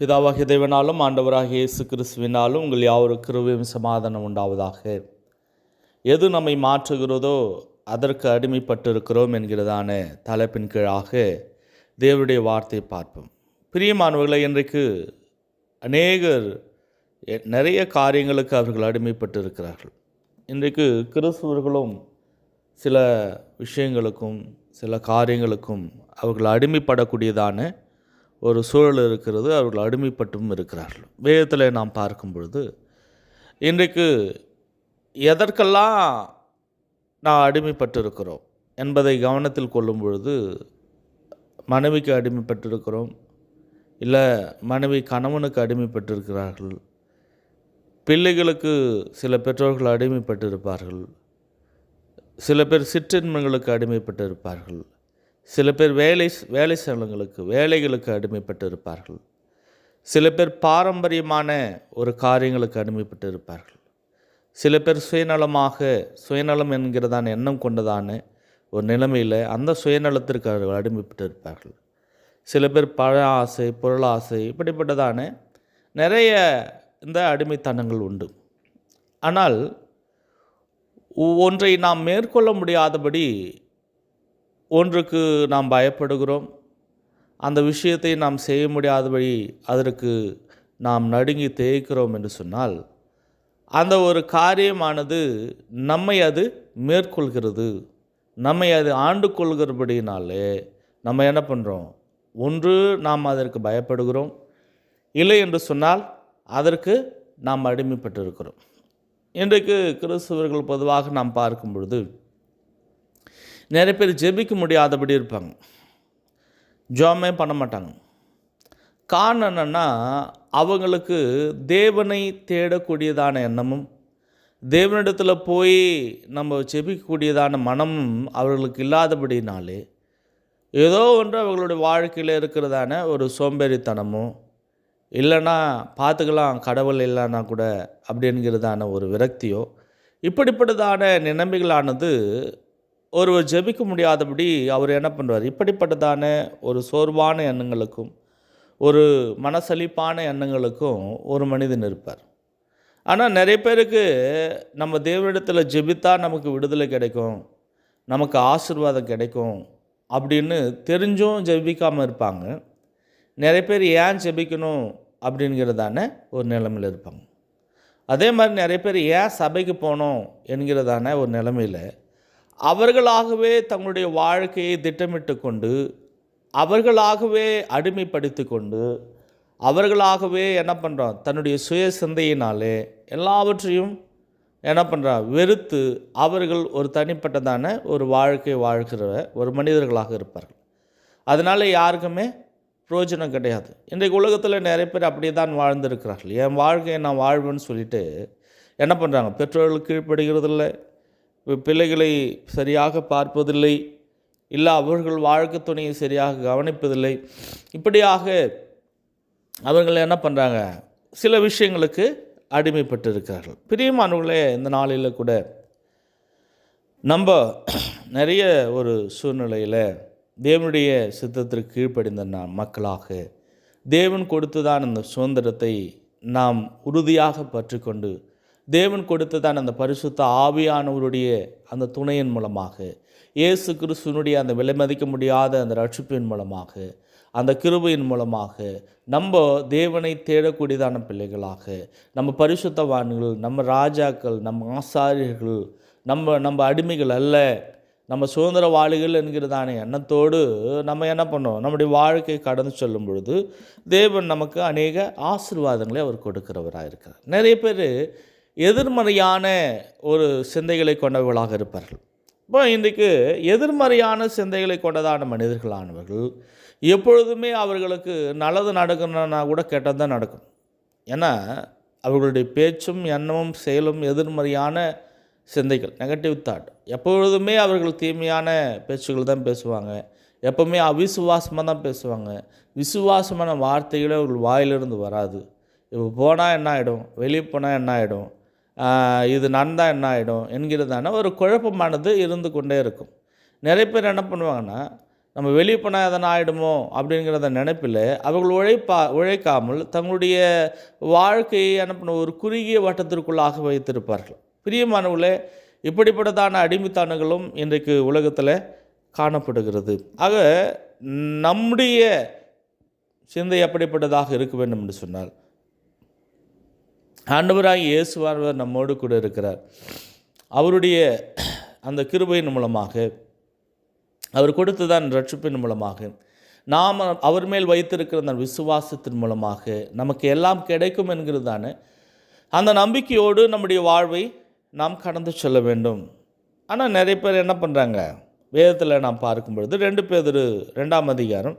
பிதாவாகிய தேவனாலும் ஆண்டவராகிய இயேசு கிறிஸ்துவினாலும் உங்கள் யாவரும் கிருவையும் சமாதானம் உண்டாவதாக. எது நம்மை மாற்றுகிறதோ அதற்கு அடிமைப்பட்டு இருக்கிறோம் என்கிறதான தலைப்பின் கீழாக தேவனுடைய வார்த்தை பார்ப்போம். பிரியமானவர்களை இன்றைக்கு அநேகர் நிறைய காரியங்களுக்கு அவர்கள் அடிமைப்பட்டு இருக்கிறார்கள் இன்றைக்கு கிறிஸ்துவர்களும் சில விஷயங்களுக்கும் சில காரியங்களுக்கும் அவர்கள் அடிமைப்படக்கூடியதான ஒரு சூழல் இருக்கிறது அவர்கள் அடிமைப்பட்டும் இருக்கிறார்கள். வேதத்தில் நாம் பார்க்கும் பொழுது இன்றைக்கு எதற்கெல்லாம் நான் அடிமைப்பட்டு இருக்கிறோம் என்பதை கவனத்தில் கொள்ளும் பொழுது மனைவிக்கு அடிமைப்பட்டிருக்கிறோம் இல்லை மனைவி கணவனுக்கு அடிமைப்பட்டிருக்கிறார்கள் பிள்ளைகளுக்கு சில பெற்றோர்கள் அடிமைப்பட்டிருப்பார்கள் சில பேர் சிற்றின்மங்களுக்கு அடிமைப்பட்டு இருப்பார்கள் சில பேர் வேலை வேலை ஸ்தலங்களுக்கு வேலைகளுக்கு அடிமைப்பட்டு இருப்பார்கள் சில பேர் பாரம்பரியமான ஒரு காரியங்களுக்கு அடிமைப்பட்டு இருப்பார்கள் சில பேர் சுயநலமாக சுயநலம் என்கிறதான எண்ணம் கொண்டதான ஒரு நிலைமையில் அந்த சுயநலத்திற்கு அவர்கள் அடிமைப்பட்டு இருப்பார்கள் சில பேர் பழ ஆசை பொருளாசை இப்படிப்பட்டதான நிறைய இந்த அடிமைத்தனங்கள் உண்டு. ஆனால் ஒ- ஒன்றை நாம் மேற்கொள்ள முடியாதபடி ஒன்றுக்கு நாம் பயப்படுகிறோம். அந்த விஷயத்தை நாம் செய்ய முடியாதபடி அதற்கு நாம் நடுங்கி தேய்க்கிறோம் என்று சொன்னால் அந்த ஒரு காரியமானது நம்மை அது மேற்கொள்கிறது. நம்மை அது ஆண்டு கொள்கிறபடினாலே நம்ம என்ன பண்ணுறோம் ஒன்று நாம் அதற்கு பயப்படுகிறோம். இல்லை என்று சொன்னால் அதற்கு நாம் அடிமைப்பட்டு இருக்கிறோம் இன்றைக்கு கிறிஸ்தவர்கள் பொதுவாக நாம் பார்க்கும் பொழுது நிறைய பேர் ஜெபிக்க முடியாதபடி இருப்பாங்க. ஜோமே பண்ண மாட்டாங்க. காரணம் என்னென்னா அவங்களுக்கு தேவனை தேடக்கூடியதான எண்ணமும் தேவனிடத்தில் போய் நம்ம ஜெபிக்கக்கூடியதான மனமும் அவர்களுக்கு இல்லாதபடினாலே ஏதோ ஒன்று அவர்களுடைய வாழ்க்கையில் இருக்கிறதான ஒரு சோம்பேறித்தனமோ இல்லைன்னா பார்த்துக்கலாம் கடவுள் இல்லைன்னா கூட அப்படிங்கிறதான ஒரு விரக்தியோ இப்படிப்பட்டதான நிலைமைகளானது ஒருவர் ஜெபிக்க முடியாதபடி அவர் என்ன பண்ணுவார்? இப்படிப்பட்டதான ஒரு சோர்வான எண்ணங்களுக்கும் ஒரு மனசலிப்பான எண்ணங்களுக்கும் ஒரு மனிதன் இருப்பார். ஆனால் நிறைய பேருக்கு நம்ம தேவனிடத்தில் ஜெபித்தா நமக்கு விடுதலை கிடைக்கும் நமக்கு ஆசீர்வாதம் கிடைக்கும் அப்படின்னு தெரிஞ்சும் ஜெபிக்காமல் இருப்பாங்க. நிறைய பேர் ஏன் ஜெபிக்கணும் அப்படிங்கிறதான ஒரு நிலைமையில் இருப்பாங்க. அதே மாதிரி நிறைய பேர் ஏன் சபைக்கு போகணும் என்கிறதான ஒரு நிலைமையில் அவர்களாகவே தங்களுடைய வாழ்க்கையை திட்டமிட்டு கொண்டு அவர்களாகவே அடிமைப்படுத்தி கொண்டு அவர்களாகவே என்ன பண்ணுறோம் தன்னுடைய சுய சிந்தையினாலே எல்லாவற்றையும் என்ன பண்ணுறா வெறுத்து அவர்கள் ஒரு தனிப்பட்டதான ஒரு வாழ்க்கை வாழ்கிற ஒரு மனிதர்களாக இருப்பார்கள். அதனால் யாருக்குமே பிரயோஜனம் கிடையாது. இன்றைக்கு உலகத்தில் நிறைய பேர் அப்படியே தான் வாழ்ந்திருக்கிறார்கள். என் வாழ்க்கையை நான் வாழ்வேன்னு சொல்லிட்டு என்ன பண்ணுறாங்க பெற்றோர்கள் கீழ்ப்படுகிறதில்லை. பிள்ளைகளை சரியாக பார்ப்பதில்லை. இல்லை அவர்கள் வாழ்க்கை துணையை சரியாக கவனிப்பதில்லை. இப்படியாக அவர்கள் என்ன பண்ணுறாங்க சில விஷயங்களுக்கு அடிமைப்பட்டு இருக்கிறார்கள் பிரியமானவர்களே இந்த நாளில் கூட நம்ம நிறைய ஒரு சூழ்நிலையில் தேவனுடைய சித்தத்திற்கு கீழ்ப்படிந்த நான் மக்களாக தேவன் கொடுத்துதான் அந்த சுதந்திரத்தை நாம் உறுதியாக பற்றிக்கொண்டு தேவன் கொடுத்ததான் அந்த பரிசுத்த ஆவியானவருடைய அந்த துணையின் மூலமாக. இயேசு கிறிஸ்துவனுடைய அந்த விலை மதிக்க முடியாத அந்த ரட்சிப்பின் மூலமாக அந்த கிருபையின் மூலமாக நம்ம தேவனை தேடக்கூடியதான பிள்ளைகளாக நம்ம பரிசுத்தவான்கள் நம்ம ராஜாக்கள் நம்ம ஆசாரியர்கள் நம்ம நம்ம அடிமைகள் அல்ல. நம்ம சுதந்திரவாளிகள் என்கிறதான எண்ணத்தோடு நம்ம என்ன பண்ணோம் நம்முடைய வாழ்க்கை கடந்து செல்லும் பொழுது தேவன் நமக்கு அநேக ஆசிர்வாதங்களை அவர் கொடுக்கிறவராக இருக்கிறார் நிறைய பேர் எதிர்மறையான ஒரு சிந்தைகளை கொண்டவர்களாக இருப்பார்கள். இப்போ இன்றைக்கு எதிர்மறையான சிந்தைகளை கொண்டதான மனிதர்களானவர்கள் எப்பொழுதுமே அவர்களுக்கு நல்லது நடக்கணும்னா கூட கெட்டது தான் நடக்கும். ஏன்னா அவர்களுடைய பேச்சும் எண்ணமும் செயலும் எதிர்மறையான சிந்தைகள் நெகட்டிவ் தாட் எப்பொழுதுமே அவர்கள் தீமையான பேச்சுகள் தான் பேசுவாங்க. எப்போவுமே அவிசுவாசமாக தான் பேசுவாங்க. விசுவாசமான வார்த்தைகளே அவர்கள் வாயிலிருந்து வராது. இப்போ போனால் என்ன ஆகிடும் வெளியே போனால் என்ன ஆகிடும் இது நடந்தால் என்ன ஆகிடும் என்கிறதான ஒரு குழப்பமானது இருந்து கொண்டே இருக்கும். நிறைய பேர் என்ன பண்ணுவாங்கன்னா நம்ம வெளியே போனால் எதனா ஆகிடுமோ அப்படிங்கிறத நினைப்பில் அவர்கள் உழைப்பா உழைக்காமல் தங்களுடைய வாழ்க்கையை அனுப்பின ஒரு குறுகிய வட்டத்திற்குள்ளாக வைத்திருப்பார்கள். பிரியமானவர்களே இப்படிப்பட்டதான அடிமைத்தானங்களும் இன்றைக்கு உலகத்தில் காணப்படுகிறது. ஆக நம்முடைய சிந்தை அப்படிப்பட்டதாக இருக்க வேண்டும் என்று சொன்னால் ஆண்டவராக இயேசுவானவர் நம்மோடு கூட இருக்கிறார். அவருடைய அந்த கிருபையின் மூலமாக அவர் கொடுத்ததான் ரட்சிப்பின் மூலமாக நாம் அவர் மேல் வைத்திருக்கிற அந்த விசுவாசத்தின் மூலமாக நமக்கு எல்லாம் கிடைக்கும் என்கிறதான அந்த நம்பிக்கையோடு நம்முடைய வாழ்வை நாம் கடந்து செல்ல வேண்டும். ஆனால் நிறைய பேர் என்ன பண்ணுறாங்க வேதத்தில் நாம் பார்க்கும் பொழுது ரெண்டு பேர் ரெண்டாம் அதிகாரம்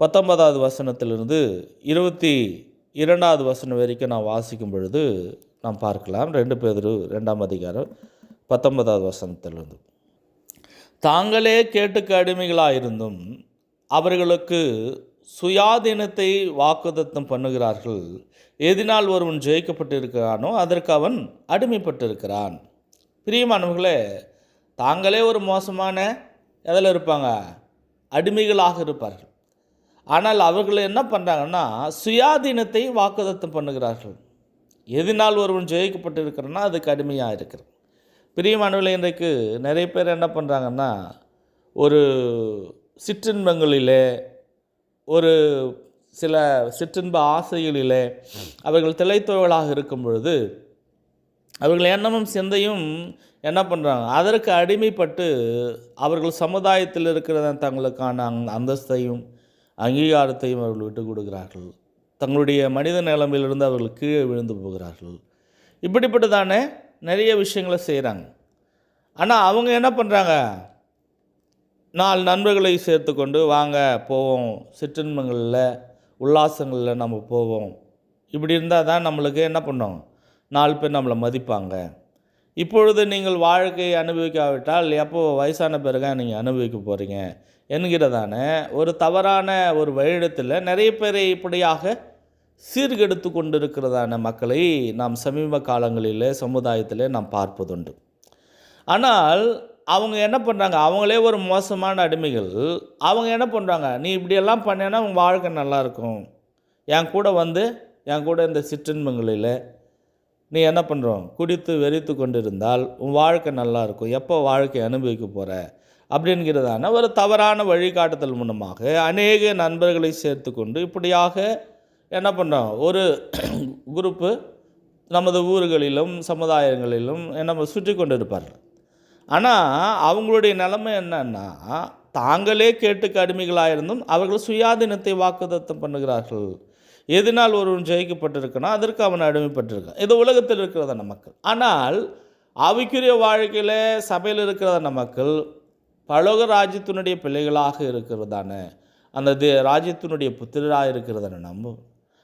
பத்தொன்பதாவது வசனத்திலிருந்து இருபத்தி இரண்டாவது வசனம் வரைக்கும் நான் வாசிக்கும் பொழுது நாம் பார்க்கலாம். ரெண்டு பேர் ரெண்டாம் அதிகாரம் பத்தொன்பதாவது வசனத்திலிருந்து. தாங்களே கேட்டுக்கு அடிமைகளாயிருந்தும் அவர்களுக்கு சுயாதீனத்தை வாக்குதத்தம் பண்ணுகிறார்கள். எதினால் ஒருவன் ஜெயிக்கப்பட்டிருக்கிறானோ அதற்கு அவன் அடிமைப்பட்டிருக்கிறான். பிரியமானவர்களே தாங்களே ஒரு மோசமான எதில் இருப்பாங்க? அடிமைகளாக இருப்பார்கள். ஆனால் அவர்கள் என்ன பண்ணுறாங்கன்னா சுயாதீனத்தை வாக்குதத்தம் பண்ணுகிறார்கள். எதினால் ஒருவன் ஜெயிக்கப்பட்டிருக்கிறன்னா அது கடுமையாக இருக்கிறது. பிரியமானவில் இன்றைக்கு நிறைய பேர் என்ன பண்ணுறாங்கன்னா ஒரு சிற்றின்பங்களிலே ஒரு சில சிற்றின்ப ஆசைகளிலே அவர்கள் திளைத்தவர்களாக இருக்கும் பொழுது அவர்கள் எண்ணமும் சிந்தையும் என்ன பண்ணுறாங்க அதற்கு அடிமைப்பட்டு அவர்கள் சமுதாயத்தில் இருக்கிற தங்களுக்கான அந்தஸ்தையும் அங்கீகாரத்தையும் அவர்கள் விட்டு கொடுக்கிறார்கள். தங்களுடைய மனித நிலைமையிலிருந்து அவர்கள் கீழே விழுந்து போகிறார்கள். இப்படிப்பட்டதான நிறைய விஷயங்களை செய்கிறாங்க ஆனால் அவங்க என்ன பண்ணுறாங்க நாலு நண்பர்களை சேர்த்து கொண்டு வாங்க போவோம். சிற்றின்பங்களில் உல்லாசங்களில் நம்ம போவோம். இப்படி இருந்தால் தான் நம்மளுக்கு என்ன பண்ணோம்? நாலு பேர் நம்மளை மதிப்பாங்க. இப்பொழுது நீங்கள் வாழ்க்கையை அனுபவிக்காவிட்டால் எப்போ வயசான பிறகு நீங்கள் அனுபவிக்க போகிறீங்க என்கிறதான ஒரு தவறான ஒரு வழிடத்தில் நிறைய பேரை இப்படியாக சீர்கெடுத்து கொண்டிருக்கிறதான மக்களை நாம் சமீப காலங்களில் சமுதாயத்தில் நாம் பார்ப்பதுண்டு. ஆனால் அவங்க என்ன பண்ணுறாங்க அவங்களே ஒரு மோசமான அடிமைகள். அவங்க என்ன பண்ணுறாங்க நீ இப்படியெல்லாம் பண்ணேன்னா உன் வாழ்க்கை நல்லாயிருக்கும். என் கூட வந்து என் கூட இந்த சிற்றின்பங்களில் நீ என்ன பண்ணுறோம் குடித்து வெறித்து கொண்டு இருந்தால் உன் வாழ்க்கை நல்லாயிருக்கும். எப்போ வாழ்க்கை அனுபவிக்க போகிற அப்படிங்கிறதான ஒரு தவறான வழிகாட்டுதல் மூலமாக அநேக நண்பர்களை சேர்த்து கொண்டு இப்படியாக என்ன பண்ணுறோம் ஒரு குரூப்பு நமது ஊர்களிலும் சமுதாயங்களிலும் நம்ம சுற்றி கொண்டு இருப்பார்கள் ஆனால் அவங்களுடைய நிலைமை என்னன்னா தாங்களே கேட்டுக்கு அடிமைகளாக இருந்தும் அவர்கள் சுயாதீனத்தை வாக்குதத்தம் பண்ணுகிறார்கள். எதனால் ஒருவன் ஜெயிக்கப்பட்டிருக்கனா அதற்கு அவன் அடிமைப்பட்டிருக்கான். இது உலகத்தில் இருக்கிறதான மக்கள். ஆனால் அவைக்குரிய வாழ்க்கையில் சபையில் இருக்கிறதான மக்கள் பலோக ராஜ்யத்தினுடைய பிள்ளைகளாக இருக்கிறதான? அந்த தே ராஜ்யத்தினுடைய புத்திரராக இருக்கிறதான நம்ம?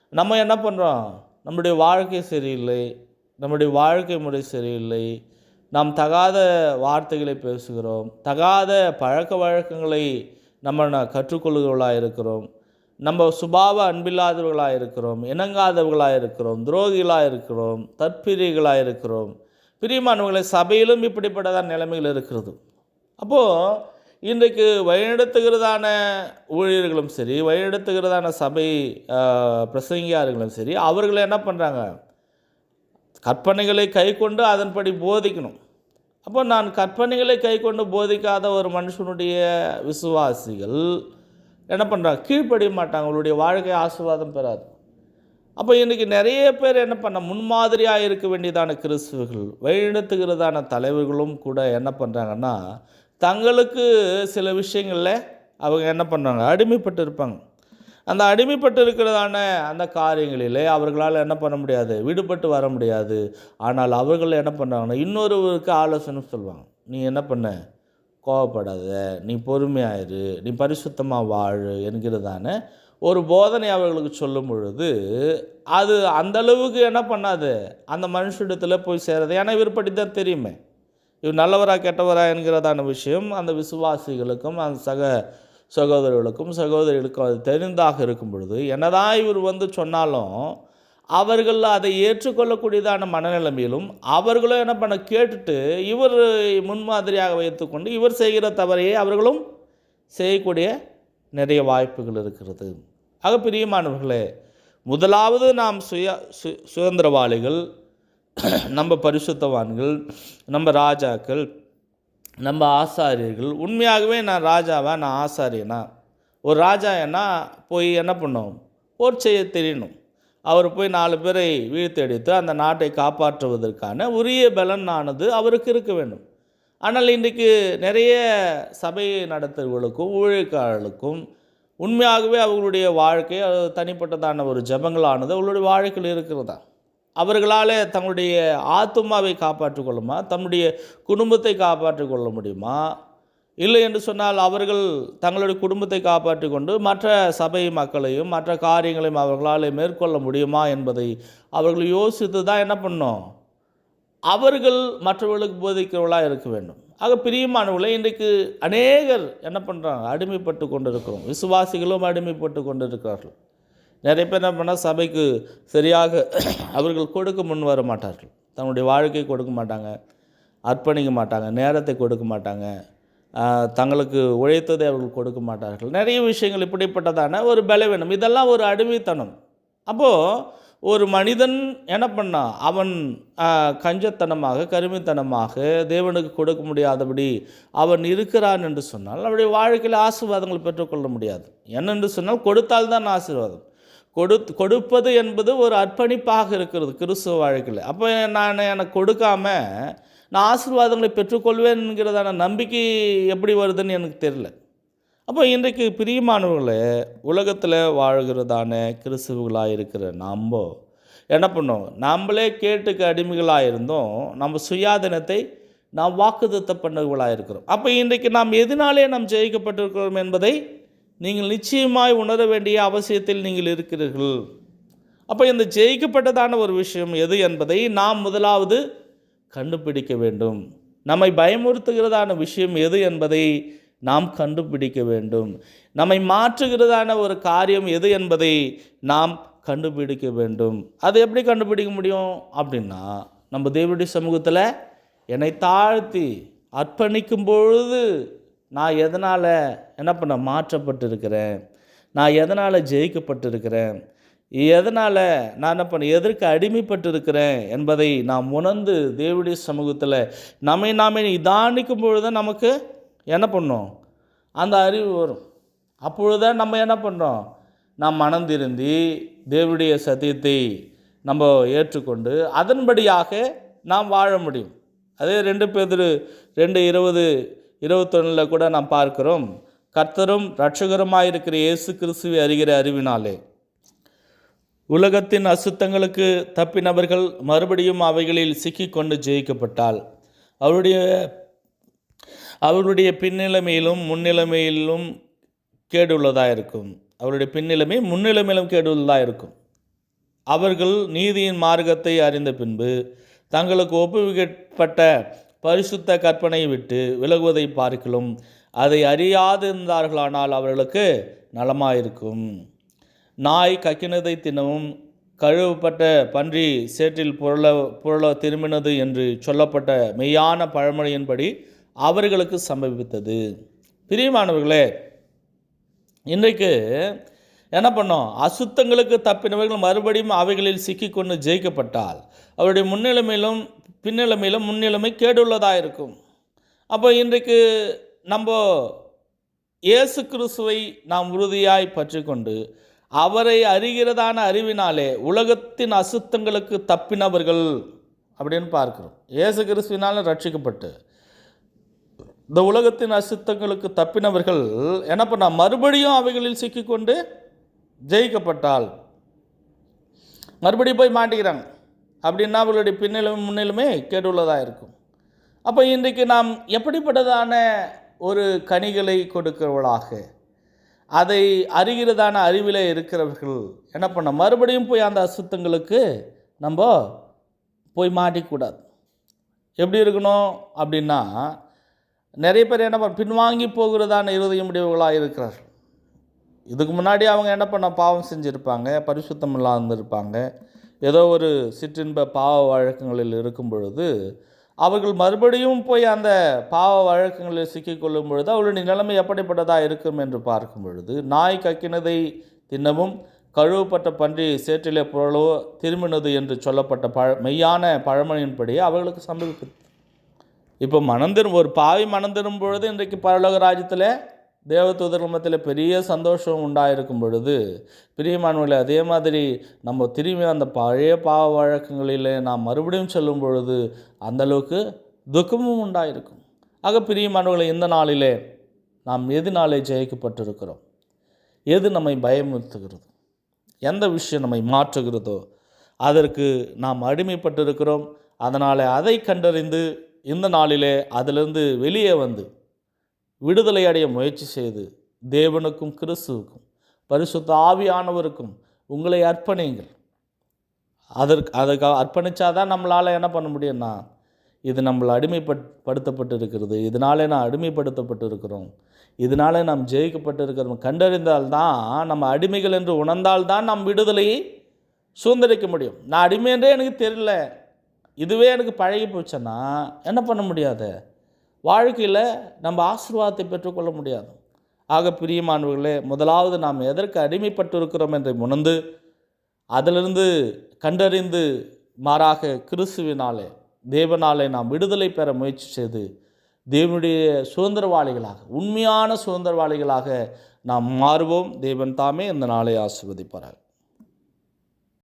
நம்ம என்ன பண்ணுறோம் நம்முடைய வாழ்க்கை சரியில்லை. நம்முடைய வாழ்க்கை முறை சரியில்லை. நாம் தகாத வார்த்தைகளை பேசுகிறோம். தகாத பழக்க வழக்கங்களை நம்ம ந- கற்றுக்கொள்கிறவர்களாக இருக்கிறோம். நம்ம சுபாவ அன்பில்லாதவர்களாக இருக்கிறோம். இணங்காதவர்களாக இருக்கிறோம். துரோகிகளாக இருக்கிறோம். தற்பிரிகளாக இருக்கிறோம். பிரியமானவர்களை சபையிலும் இப்படிப்பட்டதான் நிலைமைகள் இருக்கிறது. அப்போது இன்றைக்கு வழிநடத்துகிறதான ஊழியர்களும் சரி வழிநடத்துகிறதான சபை பிரசங்கியார்களும் சரி அவர்கள் என்ன பண்ணுறாங்க கற்பனைகளை கை கொண்டு அதன்படி போதிக்கணும். அப்போ நான் கற்பனைகளை கை கொண்டு போதிக்காத ஒரு மனுஷனுடைய விசுவாசிகள் என்ன பண்ணுறாங்க கீழ்ப்படிய மாட்டாங்க. அவங்களுடைய வாழ்க்கை ஆசீர்வாதம் பெறாது. அப்போ இன்றைக்கி நிறைய பேர் என்ன பண்ண முன்மாதிரியாக இருக்க வேண்டியதான கிறிஸ்துவர்கள் வழிநடத்துகிறதான தலைவர்களும் கூட என்ன பண்ணுறாங்கன்னா தங்களுக்கு சில விஷயங்களில் அவங்க என்ன பண்ணுறாங்க அடிமைப்பட்டு இருப்பாங்க. அந்த அடிமைப்பட்டு இருக்கிறதான அந்த காரியங்களிலே அவர்களால் என்ன பண்ண முடியாது? விடுபட்டு வர முடியாது. ஆனால் அவர்கள் என்ன பண்ணுறாங்கன்னா இன்னொருவருக்கு ஆலோசனை சொல்லுவாங்க. நீ என்ன பண்ண? கோவப்படாத. நீ பொறுமையாயிரு. நீ பரிசுத்தமாக வாழு என்கிறதான ஒரு போதனை அவர்களுக்கு சொல்லும் பொழுது அது அந்தளவுக்கு என்ன பண்ணாது? அந்த மனுஷனிடத்தில் போய் சேரது. ஏன்னா இவர் தான் தெரியுமே. இவர் நல்லவரா கெட்டவரா என்கிறதான விஷயம். அந்த விசுவாசிகளுக்கும் அந்த சக சகோதரர்களுக்கும் சகோதரிகளுக்கும் அது தெரிந்தாக இருக்கும் பொழுது என்னதான் இவர் வந்து சொன்னாலும் அவர்கள் அதை ஏற்றுக்கொள்ளக்கூடியதான மனநிலைமையிலும் அவர்களும் என்ன பண்ண கேட்டுட்டு இவர் முன்மாதிரியாக வைத்துக்கொண்டு இவர் செய்கிற தவறையை அவர்களும் செய்யக்கூடிய நிறைய வாய்ப்புகள் இருக்கிறது. ஆக பிரியமானவர்களே முதலாவது நாம் சுய சு சுதந்திரவாளிகள் நம்ம பரிசுத்தவான்கள் நம்ம ராஜாக்கள் நம்ம ஆசாரியர்கள். உண்மையாகவே நான் ராஜாவா நான் ஆசாரியனா? ஒரு ராஜா என்ன போய் என்ன பண்ணும்? போர் செய்ய தெரியணும். அவர் போய் நாலு பேரை வீழ்த்தெடுத்து அந்த நாட்டை காப்பாற்றுவதற்கான உரிய பலன் ஆனது அவருக்கு இருக்க வேண்டும். ஆனால் இன்றைக்கு நிறைய சபை நடத்துவர்களுக்கும் ஊழியக்காரர்களுக்கும் உண்மையாகவே அவர்களுடைய வாழ்க்கை தனிப்பட்டதான ஒரு ஜபங்களானது அவர்களுடைய வாழ்க்கையில் இருக்கிறதா? அவர்களால் தங்களுடைய ஆத்துமாவை காப்பாற்றிக் கொள்ளுமா? தன்னுடைய குடும்பத்தை காப்பாற்றிக் கொள்ள முடியுமா? இல்லை என்று சொன்னால் அவர்கள் தங்களுடைய குடும்பத்தை காப்பாற்றி கொண்டு மற்ற சபை மக்களையும் மற்ற காரியங்களையும் அவர்களால் மேற்கொள்ள முடியுமா என்பதை அவர்கள் யோசித்து தான் என்ன பண்ணோம்? அவர்கள் மற்றவர்களுக்கு போதிக்கிறவர்களாக இருக்க வேண்டும். ஆக பிரியமானவர்களை இன்றைக்கு அநேகர் என்ன பண்ணுறாங்க அடிமைப்பட்டு கொண்டு இருக்கிறோம் விசுவாசிகளும் அடிமைப்பட்டு கொண்டு இருக்கிறார்கள் நிறைய பேர் என்ன பண்ணால் சபைக்கு சரியாக அவர்கள் கொடுக்க முன் வர மாட்டார்கள். தன்னுடைய வாழ்க்கை கொடுக்க மாட்டாங்க அர்ப்பணிக்க மாட்டாங்க நேரத்தை கொடுக்க மாட்டாங்க தங்களுக்கு உழைத்ததை அவர்கள் கொடுக்க மாட்டார்கள். நிறைய விஷயங்கள் இப்படிப்பட்டதான ஒரு பலவீனம். இதெல்லாம் ஒரு அடிமைத்தனம். அப்போது ஒரு மனிதன் என்ன பண்ணான் அவன் கஞ்சத்தனமாக கருமித்தனமாக தேவனுக்கு கொடுக்க முடியாதபடி அவன் இருக்கிறான் என்று சொன்னால் அவருடைய வாழ்க்கையில் ஆசீர்வாதங்கள் பெற்றுக்கொள்ள முடியாது. என்னென்று சொன்னால் கொடுத்தால்தான் ஆசீர்வாதம். கொடு கொடுப்பது என்பது ஒரு அர்ப்பணிப்பாக இருக்கிறது கிறிஸ்துவ வாழ்க்கையில். அப்போ நான் எனக்கு கொடுக்காம நான் ஆசீர்வாதங்களை பெற்றுக்கொள்வேன் என்கிறதான நம்பிக்கை எப்படி வருதுன்னு எனக்கு தெரியல. அப்போ இன்றைக்கு பிரியமானவர்களே உலகத்தில் வாழ்கிறதான கிறிஸ்துவர்களாக இருக்கிற நாம என்ன பண்ணோம்? நம்மளே கேட்டுக்கு அடிமைகளாக இருந்தோம். நம்ம சுயாதீனத்தை நாம் வாக்குதத்த பண்ணவர்களாக இருக்கிறோம். அப்போ இன்றைக்கு நாம் எதனாலே நாம் ஜெயிக்கப்பட்டிருக்கிறோம் என்பதை நீங்கள் நிச்சயமாய் உணர வேண்டிய அவசியத்தில் நீங்கள் இருக்கிறீர்கள். அப்போ இந்த ஜெயிக்கப்பட்டதான ஒரு விஷயம் எது என்பதை நாம் முதலாவது கண்டுபிடிக்க வேண்டும். நம்மை பயமுறுத்துகிறதான விஷயம் எது என்பதை நாம் கண்டுபிடிக்க வேண்டும். நம்மை மாற்றுகிறதான ஒரு காரியம் எது என்பதை நாம் கண்டுபிடிக்க வேண்டும். அது எப்படி கண்டுபிடிக்க முடியும்? அப்படின்னா நம்ம தேவனுடைய சமூகத்தில் என்னை தாழ்த்தி அர்ப்பணிக்கும் பொழுது நான் எதனால் என்ன பண்ண மாற்றப்பட்டிருக்கிறேன்? நான் எதனால் ஜெயிக்கப்பட்டிருக்கிறேன்? எதனால் நான் என்ன பண்ண எதற்கு அடிமைப்பட்டிருக்கிறேன்? என்பதை நாம் உணர்ந்து தேவடைய சமூகத்தில் நம்மை நாமே நிதானிக்கும் பொழுது நமக்கு என்ன பண்ணோம்? அந்த அறிவு வரும். அப்பொழுது நம்ம என்ன பண்ணுறோம் நாம் மனம் திருந்தி சத்தியத்தை நம்ம ஏற்றுக்கொண்டு அதன்படியாக நாம் வாழ முடியும். அதே ரெண்டு பேர் ரெண்டு இருபது இருபத்தொன்னில் கூட நாம் பார்க்கிறோம் கர்த்தரும் இரட்சகருமாயிருக்கிற இயேசு கிறிஸ்துவை அறிகிற அறிவினாலே. உலகத்தின் அசுத்தங்களுக்கு தப்பினவர்கள் மறுபடியும் அவைகளில் சிக்கிக்கொண்டு ஜெயிக்கப்பட்டால் அவருடைய அவருடைய பின்னிலைமையிலும் முன்னிலைமையிலும் கேடுள்ளதாக இருக்கும் அவருடைய பின்னிலைமை முன்னிலைமையிலும் கேடுள்ளதாக இருக்கும் அவர்கள் நீதியின் மார்க்கத்தை அறிந்த பின்பு தங்களுக்கு ஒப்புவிக்கப்பட்ட பரிசுத்த கற்பனை விட்டு விலகுவதை பார்க்கலும். அதை அறியாதிருந்தார்களானால் அவர்களுக்கு நலமாயிருக்கும். நாய் கக்கினதை தினவும் கழுவப்பட்ட பன்றி சேற்றில் புரள புரள திரும்பினது என்று சொல்லப்பட்ட மெய்யான பழமொழியின்படி அவர்களுக்கு சம்பவித்தது பிரியமானவர்களே இன்றைக்கு என்ன பண்ணோம்? அசுத்தங்களுக்கு தப்பினவர்கள் மறுபடியும் அவைகளில் சிக்கிக்கொண்டு ஜெயிக்கப்பட்டால் அவருடைய முன்னிலைமையிலும் பின்னிலைமையிலும் முன்னிலைமை கேடுள்ளதாக இருக்கும் அப்போ இன்றைக்கு நம்ம இயேசு கிறிஸ்துவை நாம் உறுதியாய் பற்றி கொண்டு அவரை அறிகிறதான அறிவினாலே உலகத்தின் அசுத்தங்களுக்கு தப்பினவர்கள் அப்படின்னு பார்க்கிறோம். இயேசு கிறிஸ்துவினால் ரட்சிக்கப்பட்டு இந்த உலகத்தின் அசுத்தங்களுக்கு தப்பினவர்கள் என்ன பண்ணா மறுபடியும் அவைகளில் சிக்கிக்கொண்டு ஜெயிக்கப்பட்டால் மறுபடியும் போய் மாட்டிக்கிறாங்க. அப்படின்னா அவர்களுடைய பின்னிலும் முன்னிலுமே கேடுள்ளதாக இருக்கும். அப்போ இன்றைக்கு நாம் எப்படிப்பட்டதான ஒரு கனிகளை கொடுக்கிறவளாக? அதை அறிகிறதான அறிவில் இருக்கிறவர்கள் என்ன பண்ண? மறுபடியும் போய் அந்த அசுத்தங்களுக்கு நம்ம போய் மாட்டிக்கூடாது. எப்படி இருக்கணும் அப்படின்னா நிறைய பேர் என்ன பண்ண பின்வாங்கி போகிறதான இருதயம் உடையவர்களாக இருக்கிறார்கள். இதுக்கு முன்னாடி அவங்க என்ன பண்ண? பாவம் செஞ்சுருப்பாங்க பரிசுத்தம் இல்லாமல் இருந்திருப்பாங்க. ஏதோ ஒரு சிற்றின்ப பாவ வழக்கங்களில் இருக்கும் பொழுது அவர்கள் மறுபடியும் போய் அந்த பாவ வழக்கங்களில் சிக்கிக்கொள்ளும் பொழுது அவளுடைய நிலைமை எப்படிப்பட்டதாக இருக்கும் என்று பார்க்கும் பொழுது நாய் கக்கினதை தின்னவும் கழுவப்பட்ட பன்றி சேற்றிலே புரளோ திரும்பினது என்று சொல்லப்பட்ட பழ மெய்யான பழமொழியின்படி அவர்களுக்கு சம்பவித்தது இப்போ மணந்திரும் ஒரு பாவி மணந்திரும் பொழுது இன்றைக்கு பரலோக ராஜ்யத்தில் தேவதூதர்மத்தில் பெரிய சந்தோஷம் உண்டாயிருக்கும் பொழுது பிரியமானவர்களே அதே மாதிரி நம்ம திரும்பி அந்த பழைய பாவ வழக்கங்களிலே நாம் மறுபடியும் செல்லும் பொழுது அந்தளவுக்கு துக்கமும் உண்டாயிருக்கும். ஆக பிரியமானவர்களை இந்த நாளிலே நாம் எது நாளே ஜெயிக்கப்பட்டிருக்கிறோம்? எது நம்மை பயமுறுத்துகிறது? எந்த விஷயம் நம்மை மாற்றுகிறதோ அதற்கு நாம் அடிமைப்பட்டிருக்கிறோம். அதனால் அதை கண்டறிந்து இந்த நாளிலே அதிலிருந்து வெளியே வந்து விடுதலை அடைய முயற்சி செய்து தேவனுக்கும் கிறிஸ்துவுக்கும் பரிசுத்த ஆவியானவருக்கும் உங்களை அர்ப்பணியுங்கள். அதற்கு அதுக்கு அர்ப்பணித்தாதான் நம்மளால் என்ன பண்ண முடியும்னா இது நம்மளை அடிமைப்பட் படுத்தப்பட்டு இருக்கிறது இதனாலே நான் அடிமைப்படுத்தப்பட்டு இருக்கிறோம் இதனாலே நாம் ஜெயிக்கப்பட்டு இருக்கிறோம் கண்டறிந்தால்தான் நம்ம அடிமைகள் என்று உணர்ந்தால்தான் நம் விடுதலையை சுதந்திரிக்க முடியும். நான் அடிமை என்றே எனக்கு தெரியல. இதுவே எனக்கு பழகி போச்சுன்னா என்ன பண்ண முடியாது? வாழ்க்கையில் நம்ம ஆசீர்வாதத்தை பெற்றுக்கொள்ள முடியாது. ஆக பிரியமானவர்களே முதலாவது நாம் எதற்கு அடிமைப்பட்டு இருக்கிறோம் என்று உணர்ந்து அதிலிருந்து கண்டறிந்து மாறாக கிறிஸ்துவினாலே தேவனாலே நாம் விடுதலை பெற முயற்சி செய்து தேவனுடைய சுதந்திரவாளிகளாக உண்மையான சுதந்திரவாளிகளாக நாம் மாறுவோம். தேவன் தாமே இந்த நாளை ஆசிர்வதிப்பார்கள்